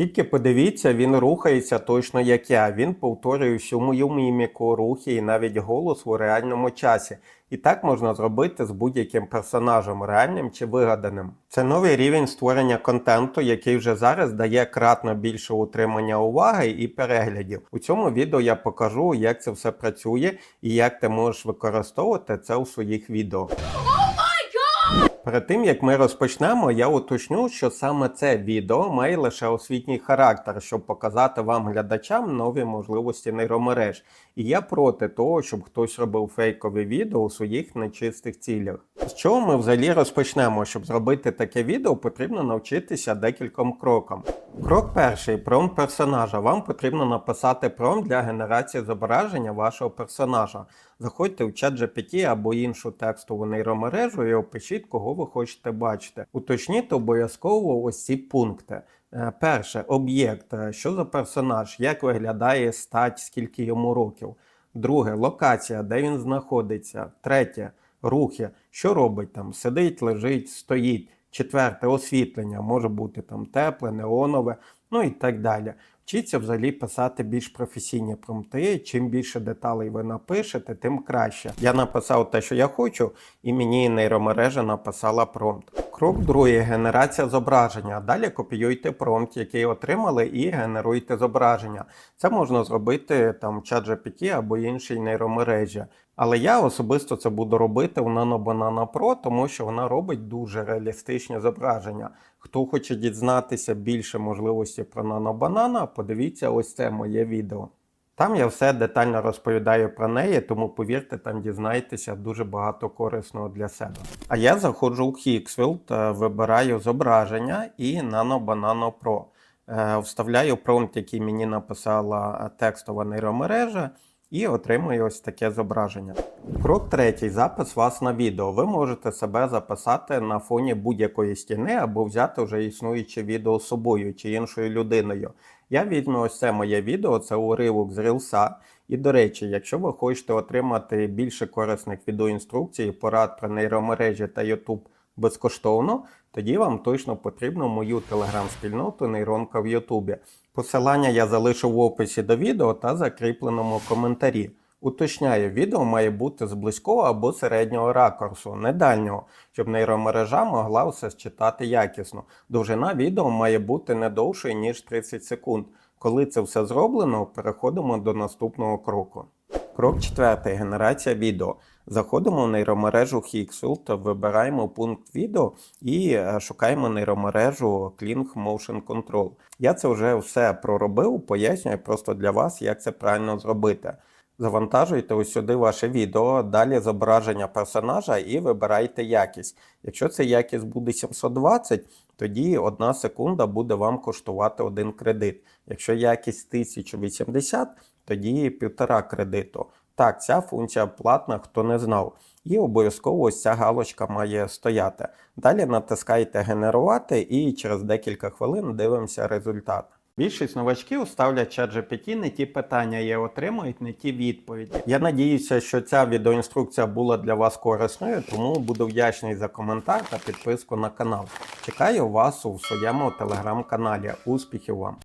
Тільки подивіться, він рухається точно як я. Він повторює всю мою міміку, рухи і навіть голос у реальному часі. І так можна зробити з будь-яким персонажем, реальним чи вигаданим. Це новий рівень створення контенту, який вже зараз дає кратно більше утримання уваги і переглядів. У цьому відео я покажу, як це все працює і як ти можеш використовувати це у своїх відео. Перед тим як ми розпочнемо, я уточню, що саме це відео має лише освітній характер, щоб показати вам глядачам нові можливості нейромереж. І я проти того, щоб хтось робив фейкові відео у своїх нечистих цілях. З чого ми взагалі розпочнемо? Щоб зробити таке відео, потрібно навчитися декільком крокам. Крок перший промпт персонажа. Вам потрібно написати промпт для генерації зображення вашого персонажа. Заходьте в чат GPT або іншу текстову нейромережу і опишіть, кого ви хочете бачити. Уточніть обов'язково ось ці пункти. Е, Перше об'єкт, Е, що за персонаж, як виглядає стать, скільки йому років. Друге локація, де він знаходиться. Третє рухи, що робить там, сидить, лежить, стоїть. Четверте освітлення, може бути там тепле, неонове, ну і так далі. Вчіться взагалі писати більш професійні промти. Чим більше деталей ви напишете, тим краще. Я написав те, що я хочу, і мені нейромережа написала промпт. Крок другий генерація зображення. Далі копіюйте промпт, який отримали, і генеруйте зображення. Це можна зробити там ChatGPT або іншій нейромережі. Але я особисто це буду робити в Nano Banana Pro, тому що вона робить дуже реалістичні зображення. Хто хоче дізнатися більше можливості про Nano Banana, подивіться ось це моє відео. Там я все детально розповідаю про неї, тому повірте, там дізнаєтеся дуже багато корисного для себе. А я заходжу у Hixfield, е, вибираю зображення і Nano Banano Pro. Е, Вставляю промпт, який мені написала е, текстова нейромережа, і отримую ось таке зображення. Крок третій запис вас на відео. Ви можете себе записати на фоні будь-якої стіни або взяти вже існуюче відео з собою чи іншою людиною. Я візьму ось це моє відео, це уривок з Рілса. І до речі, якщо ви хочете отримати більше корисних відеоінструкцій, порад про нейромережі та YouTube безкоштовно, тоді вам точно потрібно мою телеграм-спільноту Нейронка в Ютубі. Посилання я залишу в описі до відео та закріпленому коментарі. Уточняю, відео має бути з близького або середнього ракурсу, не дальнього, щоб нейромережа могла все считати якісно. Довжина відео має бути не довшою, ніж 30 секунд. Коли це все зроблено, переходимо до наступного кроку. Крок четвертий. Генерація відео. Заходимо в нейромережу Hixfield, вибираємо пункт відео і е, шукаємо нейромережу Kling Motion Control. Я це вже все проробив, пояснюю просто для вас, як це правильно зробити. Завантажуйте ось сюди ваше відео, далі зображення персонажа і вибирайте якість. Якщо ця якість буде 720, тоді 1 секунда буде вам коштувати 1 кредит. Якщо якість 1080, тоді 1,5 кредиту. Так, ця функція платна, хто не знав. І обов'язково ось ця галочка має стояти. Далі натискаєте генерувати і через декілька хвилин дивимося результат. Більшість новачків ставлять ChatGPT не ті питання і отримують не ті відповіді. Я надіюся, що ця відеоінструкція була для вас корисною, тому буду вдячний за коментар та підписку на канал. Чекаю вас у своєму телеграм-каналі. Успіхів вам!